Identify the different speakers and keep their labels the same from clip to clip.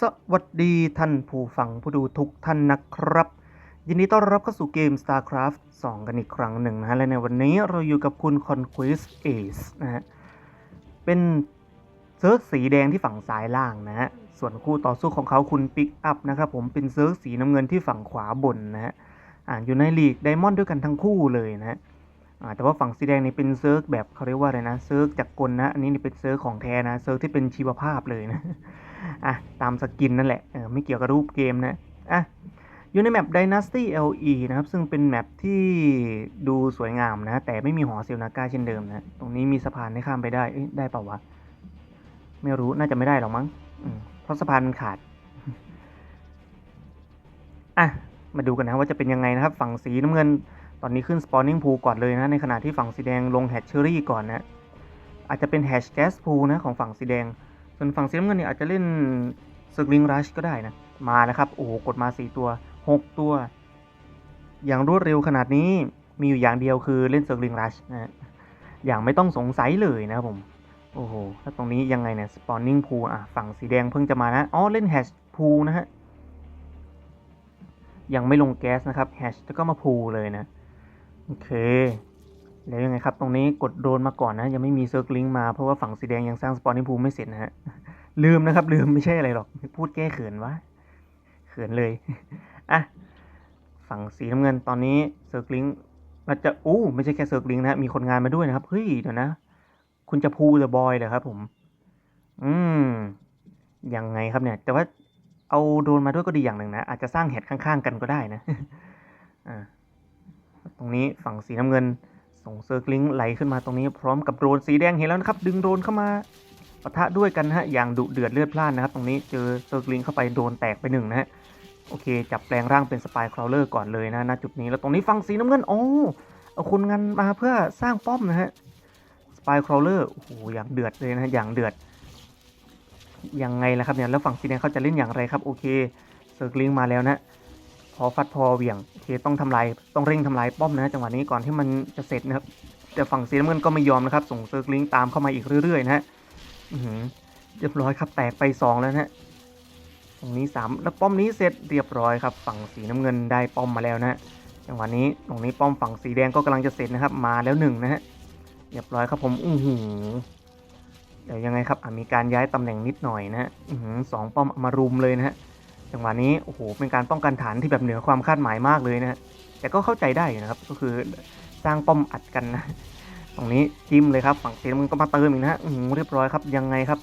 Speaker 1: สวัสดีท่านผู้ฟังผู้ดูทุกท่านนะครับ ยินดีต้อนรับเข้าสู่เกม StarCraft 2 กันอีกครั้งหนึ่งนะฮะ และในวันนี้เราอยู่กับคุณ Conquest Ace นะฮะ เป็นเซิร์ฟสีแดงที่ฝั่งซ้ายล่างนะฮะ ส่วนคู่ต่อสู้ของเขาคุณ Pick Up นะครับผมเป็นเซิร์ฟสีน้ำเงินที่ฝั่งขวาบนนะฮะ อ่าอยู่ในลีกไดมอนด์ด้วยกันทั้งคู่เลยนะฮะ แต่ว่าฝั่งสีแดงนี่เป็นเซิร์ฟแบบเขาเรียกว่าอะไรนะเซิร์ฟจากกลนะอันนี้นี่เป็นเซิร์ฟของแท้นะเซิร์ฟที่เป็นชีวภาพเลยนะอะตามสกินนั่นแหละเออไม่เกี่ยวกับรูปเกมนะอะอยู่ในแมป Dynasty LE นะครับ ซึ่งเป็นแมปที่ดูสวยงามนะ แต่ไม่มีหอเซลนาก้าเช่นเดิมนะ ตรงนี้มีสะพานให้ข้ามไปได้ เอ้ยได้เปล่าวะ ไม่รู้น่าจะไม่ได้หรอกมั้งเพราะสะพานมันขาด อะ มาดูกันนะว่าจะเป็นยังไงนะครับ ฝั่งสีน้ำเงิน ตอนนี้ขึ้น spawning pool ก่อนเลยนะ ในขณะที่ฝั่งสีแดงลง hatchery ก่อนนะ อาจจะเป็น hash gas pool นะของฝั่งสีแดง ส่วนฝั่งสีน้ำเงินเนี่ยอาจจะเล่น circling rush ก็ได้นะ มาแล้วครับ โอ้โห กดมา 4 ตัว 6 ตัว อย่างรวดเร็วขนาดนี้ มีอยู่อย่างเดียวคือเล่น circling rush นะฮะอย่างไม่ต้องสงสัยเลยนะครับผม โอ้โห ถ้าตรงนี้ยังไงเนี่ย spawning pool อะ ฝั่งสีแดงเพิ่งจะมานะ อ๋อ เล่น hash pool นะฮะ ยังไม่ลงแก๊สนะครับ hash แล้วก็มา pool เลยนะ โอเคแล้วยังไงครับ ตรงนี้กดโดนมาก่อนนะ ยังไม่มีเซิร์ฟลิงมาเพราะว่าฝั่งสีแดงยังสร้างสปอนนิ่งพูไม่เสร็จนะฮะ ลืมนะครับ ลืมไม่ใช่อะไรหรอก พูดแก้เขินวะเขินเลย อะ ฝั่งสีน้ำเงินตอนนี้เซิร์ฟลิงเราจะอู้ไม่ใช่แค่เซิร์ฟลิงนะ มีคนงานมาด้วยนะครับ เฮ้ยเดี๋ยวนะ คุณจะพูเดอะบอยเหรอครับ ผม อืมยังไงครับเนี่ย แต่ว่าเอาโดนมาด้วยก็ดีอย่างหนึ่งนะ อาจจะสร้างแฮดข้างๆกันก็ได้นะ อ่า รงนี้ฝั่งสีน้ำเงิน ส่งเซอร์กลิงไหลขึ้นมาตรงนี้พร้อมกับโดรนสีแดงเห็นแล้วนะครับ ดึงโดรนเข้ามาปะทะด้วยกันฮะอย่างดุเดือดเลือดพล่านนะครับ ตรงนี้เจอเซอร์กลิงเข้าไปโดนแตกไปหนึ่งนะฮะโอเค จับแปลงร่างเป็นสปายคราวเลอร์ก่อนเลยนะณจุดนี้แล้วตรงนี้ฝั่งสีน้ำเงินโอ้เอาคนงานมาเพื่อสร้างป้อมนะฮะสปายคราวเลอร์โอ้โหอย่างเดือดเลยนะฮะอย่างเดือดยังไงล่ะครับเนี่ยแล้วฝั่งสีแดงเขาจะเล่นอย่างไรครับโอเคเซอร์กลิงมาแล้วนะ พอฟัดพอเหวี่ยงโอเคต้องทำลายต้องเร่งทำลายป้อมนะจังหวะนี้ก่อนที่มันจะเสร็จนะครับแต่ฝั่งสีน้ำเงินก็ไม่ยอมนะครับส่งเซิร์กลิงตามเข้ามาอีกเรื่อยๆนะฮะเรียบร้อยครับแตกไปสองแล้วนะฮะตรงนี้สามแล้วป้อมนี้เสร็จเรียบร้อยครับ ฝั่งสีน้ำเงินได้ป้อมมาแล้วนะฮะจังหวะนี้ตรงนี้ป้อมฝั่งสีแดงก็กำลังจะเสร็จนะครับ มาแล้วหนึ่งนะฮะเรียบร้อยครับผมอู้หูเดี๋ยวยังไงครับอะมีการย้ายตำแหน่งนิดหน่อยนะฮะสองป้อมอามารุมเลยนะฮะ จังหวะนี้โอ้โหเป็นการป้องกันฐานที่แบบเหนือความคาดหมายมากเลยนะฮะแต่ก็เข้าใจได้นะครับ ก็คือสร้างป้อมอัดกันนะตรงนี้จิ้มเลยครับฝั่งสีน้ำเงินก็มาเติมอีกนะฮะเรียบร้อยครับยังไงครับ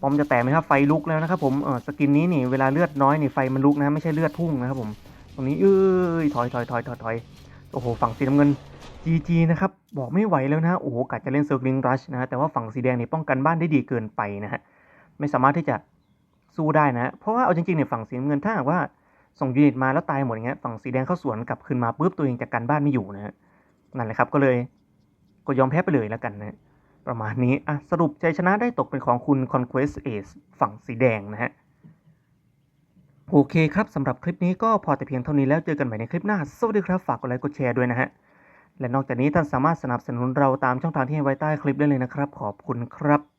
Speaker 1: ป้อมจะแตกไหมครับไฟลุกแล้วนะครับผมเออสกินนี้นี่เวลาเลือดน้อยนี่ไฟมันลุกนะไม่ใช่เลือดพุ่งนะครับผมตรงนี้เอ้ยถอยถอยถอยถอยถอยโอ้โหฝั่งสีน้ำเงิน GG นะครับบอกไม่ไหวแล้วนะโอ้โหกัดจะเล่นเซิร์ฟลิงรัชนะฮะแต่ว่าฝั่งสีแดงนี่ป้องกันบ้านได้ดีเกินไปนะฮะไม่สามารถที่จะ สู้ได้นะ เพราะว่าเอาจริงๆเนี่ยฝั่งสีเงินถ้าหากว่าส่งยูนิตมาแล้วตายหมดอย่างเงี้ยฝั่งสีแดงเข้าสวนกลับคืนมาปุ๊บตัวเองจากการบ้านไม่อยู่นะฮะนั่นแหละครับก็เลยก็ยอมแพ้ไปเลยแล้วกันนะประมาณนี้อะสรุปใจชนะได้ตกเป็นของคุณ Conquest Ace ฝั่งสีแดงนะฮะโอเคครับสำหรับคลิปนี้ก็พอแต่เพียงเท่านี้แล้วเจอกันใหม่ในคลิปหน้า สวัสดีครับ ฝากกดไลค์กดแชร์ด้วยนะฮะ และนอกจากนี้ท่านสามารถสนับสนุนเราตามช่องทางที่ให้ไว้ใต้คลิปได้เลยนะครับ ขอบคุณครับ